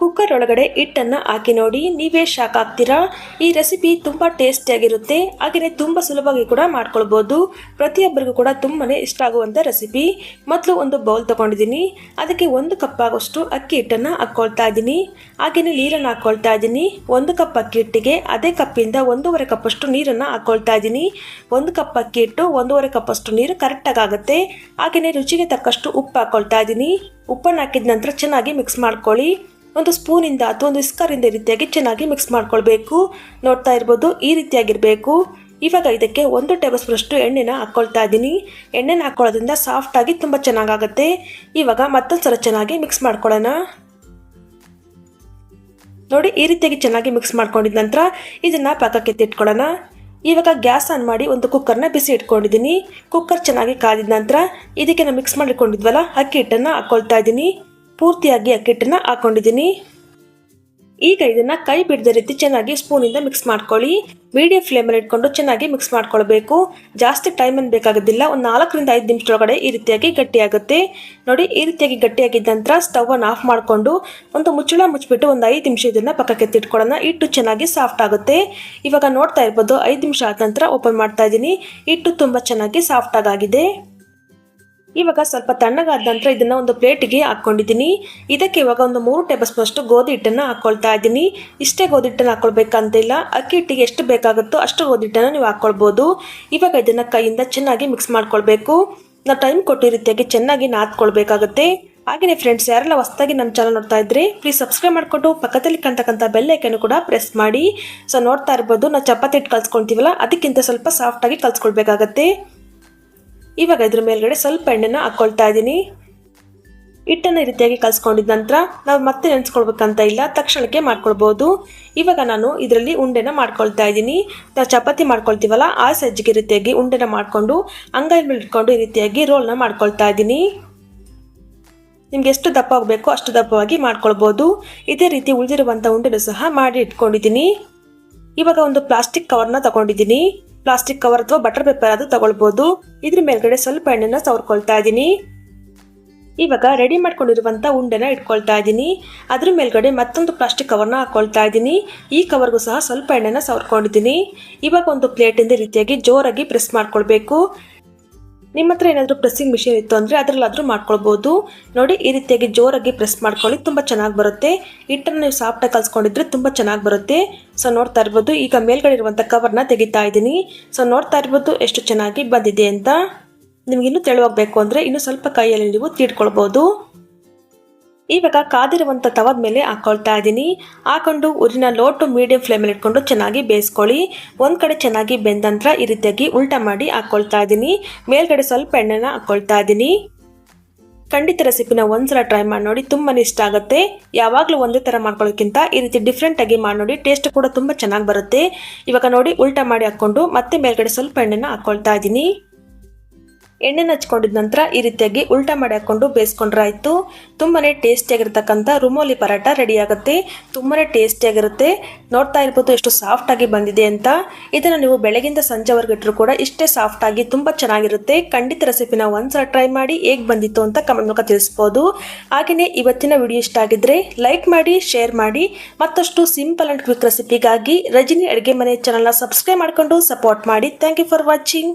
Cooker ಒಳಗಡೆ ಹಿಟ್ಟನ್ನು ಹಾಕಿ ನೋಡಿ. ನೀವೇ ಶಾಕ್ ಆಗ್ತೀರಾ? ಈ ರೆಸಿಪಿ ತುಂಬ ಟೇಸ್ಟಿಯಾಗಿರುತ್ತೆ ಹಾಗೆಯೇ ತುಂಬ ಸುಲಭವಾಗಿ ಕೂಡ ಮಾಡ್ಕೊಳ್ಬೋದು. ಪ್ರತಿಯೊಬ್ಬರಿಗೂ ಕೂಡ ತುಂಬಾ ಇಷ್ಟ ಆಗುವಂಥ ರೆಸಿಪಿ ಮೊದಲು ಒಂದು ಬೌಲ್ ತೊಗೊಂಡಿದ್ದೀನಿ. ಅದಕ್ಕೆ ಒಂದು ಕಪ್ ಆಗೋಷ್ಟು ಅಕ್ಕಿ ಹಿಟ್ಟನ್ನು ಹಾಕ್ಕೊಳ್ತಾ ಇದ್ದೀನಿ. ಹಾಗೆಯೇ ನೀರನ್ನು ಹಾಕ್ಕೊಳ್ತಾ ಇದ್ದೀನಿ. ಒಂದು ಕಪ್ ಅಕ್ಕಿ ಹಿಟ್ಟಿಗೆ ಅದೇ ಕಪ್ಪಿಂದ ಒಂದೂವರೆ ಕಪ್ಪಷ್ಟು ನೀರನ್ನು ಹಾಕ್ಕೊಳ್ತಾ ಇದ್ದೀನಿ. ಒಂದು ಕಪ್ ಅಕ್ಕಿ ಹಿಟ್ಟು ಒಂದೂವರೆ ಕಪ್ಪಷ್ಟು ನೀರು ಕರೆಕ್ಟಾಗಿ ಆಗುತ್ತೆ. ಹಾಗೆಯೇ ರುಚಿಗೆ ತಕ್ಕಷ್ಟು ಉಪ್ಪು ಹಾಕ್ಕೊಳ್ತಾ ಇದ್ದೀನಿ. ಉಪ್ಪನ್ನು ಹಾಕಿದ ನಂತರ ಚೆನ್ನಾಗಿ ಮಿಕ್ಸ್ ಮಾಡ್ಕೊಳ್ಳಿ. ಒಂದು ಸ್ಪೂನಿಂದ ಅಥವಾ ಒಂದು ಇಸ್ಕರಿಂದ ಈ ರೀತಿಯಾಗಿ ಚೆನ್ನಾಗಿ ಮಿಕ್ಸ್ ಮಾಡ್ಕೊಳ್ಬೇಕು. ನೋಡ್ತಾ ಇರ್ಬೋದು, ಈ ರೀತಿಯಾಗಿರಬೇಕು. ಇವಾಗ ಇದಕ್ಕೆ ಒಂದು ಟೇಬಲ್ ಸ್ಪೂನಷ್ಟು ಎಣ್ಣೆನ ಹಾಕ್ಕೊಳ್ತಾ ಇದ್ದೀನಿ. ಎಣ್ಣೆನ ಹಾಕ್ಕೊಳ್ಳೋದ್ರಿಂದ ಸಾಫ್ಟಾಗಿ ತುಂಬ ಚೆನ್ನಾಗಾಗುತ್ತೆ. ಇವಾಗ ಮತ್ತೊಂದು ಸಲ ಚೆನ್ನಾಗಿ ಮಿಕ್ಸ್ ಮಾಡ್ಕೊಳ್ಳೋಣ. ನೋಡಿ, ಈ ರೀತಿಯಾಗಿ ಚೆನ್ನಾಗಿ ಮಿಕ್ಸ್ ಮಾಡ್ಕೊಂಡಿದ ನಂತರ ಇದನ್ನು ಪಾಕಕ್ಕೆ ಎತ್ತಿಟ್ಕೊಳ್ಳೋಣ. ಇವಾಗ ಗ್ಯಾಸ್ ಆನ್ ಮಾಡಿ ಒಂದು ಕುಕ್ಕರ್ನ ಬಿಸಿ ಇಟ್ಕೊಂಡಿದ್ದೀನಿ. ಕುಕ್ಕರ್ ಚೆನ್ನಾಗಿ ಕಾದಿದ ನಂತರ ಇದಕ್ಕೆ ನಾನು ಮಿಕ್ಸ್ ಮಾಡಿಕೊಂಡಿದ್ವಲ್ಲ, ಅಕ್ಕಿ ಹಿಟ್ಟನ್ನು ಹಾಕ್ಕೊಳ್ತಾ ಇದ್ದೀನಿ. ಪೂರ್ತಿಯಾಗಿ ಅಕ್ಕಿ ಹಿಟ್ಟನ್ನು ಹಾಕ್ಕೊಂಡಿದ್ದೀನಿ ಈಗ ಇದನ್ನ ಕೈ ಬಿಡದ ರೀತಿ ಚೆನ್ನಾಗಿ ಸ್ಪೂನಿಂದ ಮಿಕ್ಸ್ ಮಾಡ್ಕೊಳ್ಳಿ. ಮೀಡಿಯಂ ಫ್ಲೇಮಲ್ಲಿ ಇಟ್ಕೊಂಡು ಚೆನ್ನಾಗಿ ಮಿಕ್ಸ್ ಮಾಡ್ಕೊಳ್ಬೇಕು. ಜಾಸ್ತಿ ಟೈಮ್ ಏನು ಬೇಕಾಗೋದಿಲ್ಲ. ಒಂದು ನಾಲ್ಕರಿಂದ ಐದು ನಿಮಿಷದೊಳಗಡೆ ಈ ರೀತಿಯಾಗಿ ಗಟ್ಟಿಯಾಗುತ್ತೆ. ನೋಡಿ, ಈ ರೀತಿಯಾಗಿ ಗಟ್ಟಿಯಾಗಿದ್ದ ನಂತರ ಸ್ಟವನ್ನು ಆಫ್ ಮಾಡಿಕೊಂಡು ಒಂದು ಮುಚ್ಚಳ ಮುಚ್ಚಿಬಿಟ್ಟು ಒಂದು ಐದು ನಿಮಿಷ ಇದನ್ನು ಪಕ್ಕಕ್ಕೆ ಎತ್ತಿಟ್ಕೊಳ್ಳೋಣ. ಹಿಟ್ಟು ಚೆನ್ನಾಗಿ ಸಾಫ್ಟ್ ಆಗುತ್ತೆ. ಇವಾಗ ನೋಡ್ತಾ ಇರ್ಬೋದು, ಐದು ನಿಮಿಷ ಆದ ನಂತರ ಓಪನ್ ಮಾಡ್ತಾ ಇದ್ದೀನಿ. ಹಿಟ್ಟು ತುಂಬ ಚೆನ್ನಾಗಿ ಸಾಫ್ಟ್ ಆಗಿದೆ ಇವಾಗ ಸ್ವಲ್ಪ ತಣ್ಣಗಾದ ನಂತರ ಇದನ್ನ ಒಂದು ಪ್ಲೇಟಿಗೆ ಹಾಕ್ಕೊಂಡಿದ್ದೀನಿ. ಇದಕ್ಕೆ ಇವಾಗ ಒಂದು ಮೂರು ಟೇಬಲ್ ಸ್ಪೂನ್ ಅಷ್ಟು ಗೋಧಿ ಹಿಟ್ಟನ್ನು ಹಾಕ್ಕೊಳ್ತಾ ಇದ್ದೀನಿ. ಇಷ್ಟೇ ಗೋಧಿ ಹಿಟ್ಟನ್ನು ಹಾಕ್ಕೊಳ್ಬೇಕಂತಿಲ್ಲ ಅಕ್ಕಿ ಹಿಟ್ಟಿಗೆ ಎಷ್ಟು ಬೇಕಾಗುತ್ತೋ ಅಷ್ಟು ಗೋಧಿ ಹಿಟ್ಟನ್ನು ನೀವು ಹಾಕ್ಕೊಳ್ಬೋದು ಇವಾಗ ಇದನ್ನು ಕೈಯಿಂದ ಚೆನ್ನಾಗಿ ಮಿಕ್ಸ್ ಮಾಡ್ಕೊಳ್ಬೇಕು. ನಾವು ಟೈಮ್ ಕೊಟ್ಟಿರೋ ರೀತಿಯಾಗಿ ಚೆನ್ನಾಗಿ ನಾದ್ಕೊಳ್ಬೇಕಾಗುತ್ತೆ. ಹಾಗೆಯೇ ಫ್ರೆಂಡ್ಸ್, ಯಾರೆಲ್ಲ ಹೊಸದಾಗಿ ನಮ್ಮ ಚಾನಲ್ ನೋಡ್ತಾ ಇದ್ರೆ ಪ್ಲೀಸ್ ಸಬ್ಸ್ಕ್ರೈಬ್ ಮಾಡಿಕೊಂಡು ಪಕ್ಕದಲ್ಲಿ ಕಂತಕ್ಕಂಥ ಬೆಲ್ಲೈಕನ್ನು ಕೂಡ ಪ್ರೆಸ್ ಮಾಡಿ. ಸೊ ನೋಡ್ತಾ ಇರ್ಬೋದು, ನಾವು ಚಪಾತಿ ಹಿಟ್ಟು ಕಲ್ಸ್ಕೊಳ್ತೀವಲ್ಲ ಅದಕ್ಕಿಂತ ಸ್ವಲ್ಪ ಸಾಫ್ಟಾಗಿ ಕಲ್ಸ್ಕೊಳ್ಬೇಕಾಗತ್ತೆ. ಇವಾಗ ಇದ್ರ ಮೇಲ್ಗಡೆ ಸ್ವಲ್ಪ ಎಣ್ಣೆನ ಹಾಕ್ಕೊಳ್ತಾ ಇದ್ದೀನಿ. ಹಿಟ್ಟನ್ನು ಈ ರೀತಿಯಾಗಿ ಕಲ್ಸ್ಕೊಂಡಿದ ನಂತರ ನಾವು ಮತ್ತೆ ನೆನೆಸ್ಕೊಳ್ಬೇಕಂತ ಇಲ್ಲ, ತಕ್ಷಣಕ್ಕೆ ಮಾಡ್ಕೊಳ್ಬೋದು. ಇವಾಗ ನಾನು ಇದರಲ್ಲಿ ಉಂಡೆನ ಮಾಡ್ಕೊಳ್ತಾ ಇದ್ದೀನಿ. ನಾವು ಚಪಾತಿ ಮಾಡ್ಕೊಳ್ತೀವಲ್ಲ, ಆ ಸಜ್ಜಿಗೆ ರೀತಿಯಾಗಿ ಉಂಡೆನ ಮಾಡಿಕೊಂಡು ಅಂಗೈ ಮೇಲೆ ಇಟ್ಕೊಂಡು ಈ ರೀತಿಯಾಗಿ ರೋಲ್ನ ಮಾಡ್ಕೊಳ್ತಾ ಇದ್ದೀನಿ. ನಿಮ್ಗೆ ಎಷ್ಟು ದಪ್ಪ ಆಗಬೇಕೋ ಅಷ್ಟು ದಪ್ಪವಾಗಿ ಮಾಡ್ಕೊಳ್ಬೋದು. ಇದೇ ರೀತಿ ಉಳಿದಿರುವಂಥ ಉಂಡೆನೂ ಸಹ ಮಾಡಿ ಇಟ್ಕೊಂಡಿದ್ದೀನಿ. ಇವಾಗ ಒಂದು ಪ್ಲಾಸ್ಟಿಕ್ ಕವರ್ನ ತಗೊಂಡಿದ್ದೀನಿ. ಪ್ಲಾಸ್ಟಿಕ್ ಕವರ್ ಅಥವಾ ಬಟರ್ ಪೇಪರ್ ಅದು ತಗೊಳ್ಬೋದು. ಇದ್ರ ಮೇಲ್ಗಡೆ ಸ್ವಲ್ಪ ಎಣ್ಣೆನ ಸವರ್ಕೊಳ್ತಾ ಇದ್ದೀನಿ ಇವಾಗ ರೆಡಿ ಮಾಡ್ಕೊಂಡಿರುವಂಥ ಉಂಡೆನ ಇಟ್ಕೊಳ್ತಾ ಇದ್ದೀನಿ ಅದ್ರ ಮೇಲ್ಗಡೆ ಮತ್ತೊಂದು ಪ್ಲಾಸ್ಟಿಕ್ ಕವರ್ನ ಹಾಕೊಳ್ತಾ ಇದ್ದೀನಿ ಈ ಕವರ್ಗೂ ಸಹ ಸ್ವಲ್ಪ ಎಣ್ಣೆನ ಸವರ್ಕೊಂಡಿದ್ದೀನಿ ಇವಾಗ ಒಂದು ಪ್ಲೇಟಿಂದ ರೀತಿಯಾಗಿ ಜೋರಾಗಿ ಪ್ರೆಸ್ ಮಾಡ್ಕೊಳ್ಬೇಕು. ನಿಮ್ಮ ಹತ್ರ ಏನಾದರೂ ಪ್ರೆಸ್ಸಿಂಗ್ ಮಿಷಿನ್ ಇತ್ತು ಅಂದರೆ ಅದರಲ್ಲಾದರೂ ಮಾಡ್ಕೊಳ್ಬೋದು. ನೋಡಿ, ಈ ರೀತಿಯಾಗಿ ಜೋರಾಗಿ ಪ್ರೆಸ್ ಮಾಡ್ಕೊಳ್ಳಿ, ತುಂಬ ಚೆನ್ನಾಗಿ ಬರುತ್ತೆ. ಹಿಟ್ಟನ್ನು ನೀವು ಸಾಫ್ಟಾಗಿ ಕಲ್ಸ್ಕೊಂಡಿದ್ರೆ ತುಂಬ ಚೆನ್ನಾಗಿ ಬರುತ್ತೆ. ಸೊ ನೋಡ್ತಾ ಇರ್ಬೋದು, ಈಗ ಮೇಲ್ಗಡೆ ಇರುವಂಥ ಕವರ್ನ ತೆಗಿತಾ ಇದ್ದೀನಿ. ಸೊ ನೋಡ್ತಾ ಇರ್ಬೋದು ಎಷ್ಟು ಚೆನ್ನಾಗಿ ಬಂದಿದೆ ಅಂತ. ನಿಮಗಿನ್ನೂ ತೆಳುವಾಗಬೇಕು ಅಂದರೆ ಇನ್ನೂ ಸ್ವಲ್ಪ ಕೈಯಲ್ಲಿ ನೀವು ತೀಡ್ಕೊಳ್ಬೋದು. ಇವಾಗ ಕಾದಿರುವಂಥ ತವದ ಮೇಲೆ ಹಾಕ್ಕೊಳ್ತಾ ಇದ್ದೀನಿ. ಹಾಕೊಂಡು ಊರಿನ ಲೋ ಟು ಮೀಡಿಯಂ ಫ್ಲೇಮಲ್ಲಿ ಇಟ್ಕೊಂಡು ಚೆನ್ನಾಗಿ ಬೇಯಿಸ್ಕೊಳ್ಳಿ. ಒಂದು ಕಡೆ ಚೆನ್ನಾಗಿ ಬೆಂದ ನಂತರ ಈ ರೀತಿಯಾಗಿ ಉಲ್ಟಾ ಮಾಡಿ ಹಾಕ್ಕೊಳ್ತಾ ಇದ್ದೀನಿ. ಮೇಲ್ಗಡೆ ಸ್ವಲ್ಪ ಎಣ್ಣೆನ ಹಾಕ್ಕೊಳ್ತಾ ಇದ್ದೀನಿ. ಖಂಡಿತ ರೆಸಿಪಿನ ಒಂದ್ಸಲ ಟ್ರೈ ಮಾಡಿ ನೋಡಿ ತುಂಬಾ ಇಷ್ಟ ಆಗುತ್ತೆ. ಯಾವಾಗಲೂ ಒಂದೇ ಥರ ಮಾಡ್ಕೊಳ್ಳೋಕ್ಕಿಂತ ಈ ರೀತಿ ಡಿಫ್ರೆಂಟಾಗಿ ಮಾಡಿ ನೋಡಿ ಟೇಸ್ಟ್ ಕೂಡ ತುಂಬ ಚೆನ್ನಾಗಿ ಬರುತ್ತೆ. ಇವಾಗ ನೋಡಿ ಉಲ್ಟಾ ಮಾಡಿ ಹಾಕ್ಕೊಂಡು ಮತ್ತೆ ಮೇಲ್ಗಡೆ ಸ್ವಲ್ಪ ಎಣ್ಣೆನ ಹಾಕ್ಕೊಳ್ತಾ ಇದ್ದೀನಿ. ಎಣ್ಣೆನ ಹಚ್ಕೊಂಡಿದ ನಂತರ ಈ ರೀತಿಯಾಗಿ ಉಲ್ಟಾ ಮಾಡಿ ಹಾಕ್ಕೊಂಡು ಬೇಯಿಸ್ಕೊಂಡ್ರೆ ಆಯಿತು. ತುಂಬಾ ಟೇಸ್ಟಿಯಾಗಿರ್ತಕ್ಕಂಥ ರುಮೋಲಿ ಪರಾಟ ರೆಡಿ ಆಗುತ್ತೆ. ತುಂಬಾ ಟೇಸ್ಟಿಯಾಗಿರುತ್ತೆ ನೋಡ್ತಾ ಇರ್ಬೋದು ಎಷ್ಟು ಸಾಫ್ಟಾಗಿ ಬಂದಿದೆ ಅಂತ. ಇದನ್ನು ನೀವು ಬೆಳಗಿಂದ ಸಂಜೆವರೆಗೆ ಇಟ್ಟರು ಕೂಡ ಇಷ್ಟೇ ಸಾಫ್ಟಾಗಿ ತುಂಬ ಚೆನ್ನಾಗಿರುತ್ತೆ. ಖಂಡಿತ ರೆಸಿಪಿನ ಒಂದ್ಸಲ ಟ್ರೈ ಮಾಡಿ ಹೇಗೆ ಬಂದಿತ್ತು ಅಂತ ಕಮೆಂಟ್ ಮೂಲಕ ತಿಳಿಸ್ಬೋದು. ಹಾಗೆಯೇ ಇವತ್ತಿನ ವಿಡಿಯೋ ಇಷ್ಟ ಆಗಿದ್ರೆ ಲೈಕ್ ಮಾಡಿ ಶೇರ್ ಮಾಡಿ. ಮತ್ತಷ್ಟು ಸಿಂಪಲ್ ಆ್ಯಂಡ್ ಕ್ವಿಕ್ ರೆಸಿಪಿಗಾಗಿ ರಜಿನಿ ಅಡುಗೆ ಮನೆ ಚಾನಲ್ನ ಸಬ್ಸ್ಕ್ರೈಬ್ ಮಾಡಿಕೊಂಡು ಸಪೋರ್ಟ್ ಮಾಡಿ. Thank you for watching